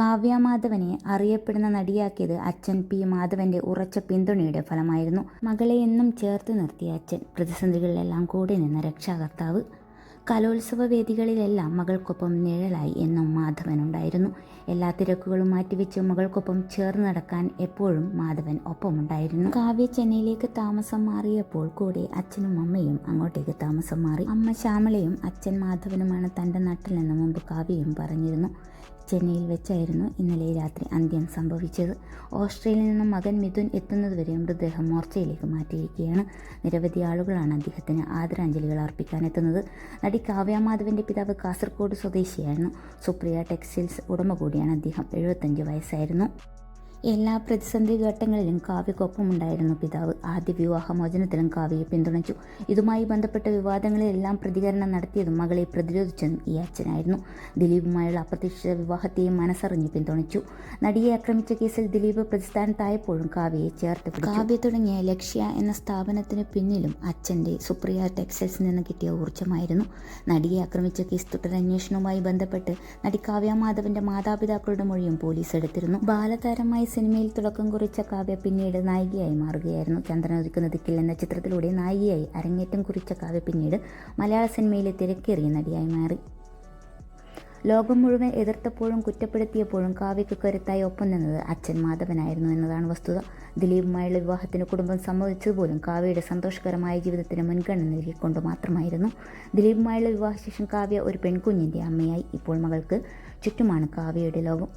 കാവ്യ മാധവനെ അറിയപ്പെടുന്ന നടിയാക്കിയത് അച്ഛൻ പി മാധവന്റെ ഉറച്ച പിന്തുണയുടെ ഫലമായിരുന്നു. മകളെ എന്നും ചേർത്ത് നിർത്തിയ അച്ഛൻ പ്രതിസന്ധികളിലെല്ലാം കൂടി നിന്ന രക്ഷാകർത്താവ്. കലോത്സവ വേദികളിലെല്ലാം മകൾക്കൊപ്പം നിഴലായി എന്നും മാധവനുണ്ടായിരുന്നു. എല്ലാ തിരക്കുകളും മാറ്റിവെച്ച് മകൾക്കൊപ്പം ചേർന്ന് നടക്കാൻ എപ്പോഴും മാധവൻ ഒപ്പമുണ്ടായിരുന്നു. കാവ്യ ചെന്നൈയിലേക്ക് താമസം മാറിയപ്പോൾ കൂടെ അച്ഛനും അമ്മയും അങ്ങോട്ടേക്ക് താമസം മാറി. അമ്മ ശ്യാമളയും അച്ഛൻ മാധവനുമാണ് തന്റെ നാട്ടിൽ നിന്ന് മുമ്പ് കാവ്യയും പറഞ്ഞിരുന്നു. ചെന്നൈയിൽ വെച്ചായിരുന്നു ഇന്നലെ രാത്രി അന്ത്യം സംഭവിച്ചത്. ഓസ്ട്രേലിയയിൽ നിന്നും മകൻ മിഥുൻ എത്തുന്നതുവരെ മൃതദേഹം മോർച്ചയിലേക്ക് മാറ്റിയിരിക്കുകയാണ്. നിരവധി ആളുകളാണ് അദ്ദേഹത്തിന് ആദരാഞ്ജലികൾ അർപ്പിക്കാനെത്തുന്നത് നടി കാവ്യ മാധവന്റെ പിതാവ് കാസർഗോഡ് സ്വദേശിയായിരുന്നു. സുപ്രിയ ടെക്സ്റ്റൈൽസ് ഉടമ കൂടിയാണ് അദ്ദേഹം എഴുപത്തഞ്ച് വയസ്സായിരുന്നു. എല്ലാ പ്രതിസന്ധി ഘട്ടങ്ങളിലും കാവ്യക്കൊപ്പമുണ്ടായിരുന്നു പിതാവ്. ആദ്യ വിവാഹമോചനത്തിലും കാവ്യയെ പിന്തുണച്ചു. ഇതുമായി ബന്ധപ്പെട്ട വിവാദങ്ങളിലെല്ലാം പ്രതികരണം നടത്തിയതും മകളെ പ്രതിരോധിച്ചതും ഈ അച്ഛനായിരുന്നു. ദിലീപുമായുള്ള അപ്രതീക്ഷിത വിവാഹത്തെയും മനസ്സറിഞ്ഞ് പിന്തുണച്ചു. നടിയെ ആക്രമിച്ച കേസിൽ ദിലീപ് പ്രതിസ്ഥാനത്തായപ്പോഴും കാവ്യയെ ചേർത്ത് കാവ്യ തുടങ്ങിയ ലക്ഷ്യ എന്ന സ്ഥാപനത്തിന് പിന്നിലും അച്ഛന്റെ സുപ്രിയ ടെക്സ്റ്റൈൽസിൽ നിന്ന് കിട്ടിയ ഊർജമായിരുന്നു. നടിയെ ആക്രമിച്ച കേസ് തുടരന്വേഷണവുമായി ബന്ധപ്പെട്ട് നടി കാവ്യ മാധവന്റെ മാതാപിതാക്കളുടെ മൊഴിയും പോലീസ് എടുത്തിരുന്നു. ബാലതാരമായി സിനിമയിൽ തുടക്കം കുറിച്ച കാവ്യ പിന്നീട് നായികയായി മാറുകയായിരുന്നു. ചന്ദ്രനൊതുക്കുന്ന ദിക്കിൽ എന്ന ചിത്രത്തിലൂടെ നായികയായി അരങ്ങേറ്റം കുറിച്ച കാവ്യ പിന്നീട് മലയാള സിനിമയിലെ തിരക്കേറിയ നടിയായി മാറി. ലോകം മുഴുവൻ എതിർത്തപ്പോഴും കുറ്റപ്പെടുത്തിയപ്പോഴും കാവ്യക്ക് കരുത്തായി ഒപ്പം നിന്നത് അച്ഛൻ മാധവനായിരുന്നു എന്നതാണ് വസ്തുത. ദിലീപുമായുള്ള വിവാഹത്തിന് കുടുംബം സമ്മതിച്ചതുപോലും കാവ്യയുടെ സന്തോഷകരമായ ജീവിതത്തിന് മുൻഗണന നൽകിക്കൊണ്ട് മാത്രമായിരുന്നു. ദിലീപുമായുള്ള വിവാഹശേഷം കാവ്യ ഒരു പെൺകുഞ്ഞിന്റെ അമ്മയായി. ഇപ്പോൾ മകൾക്ക് ചുറ്റുമാണ് കാവ്യയുടെ ലോകം.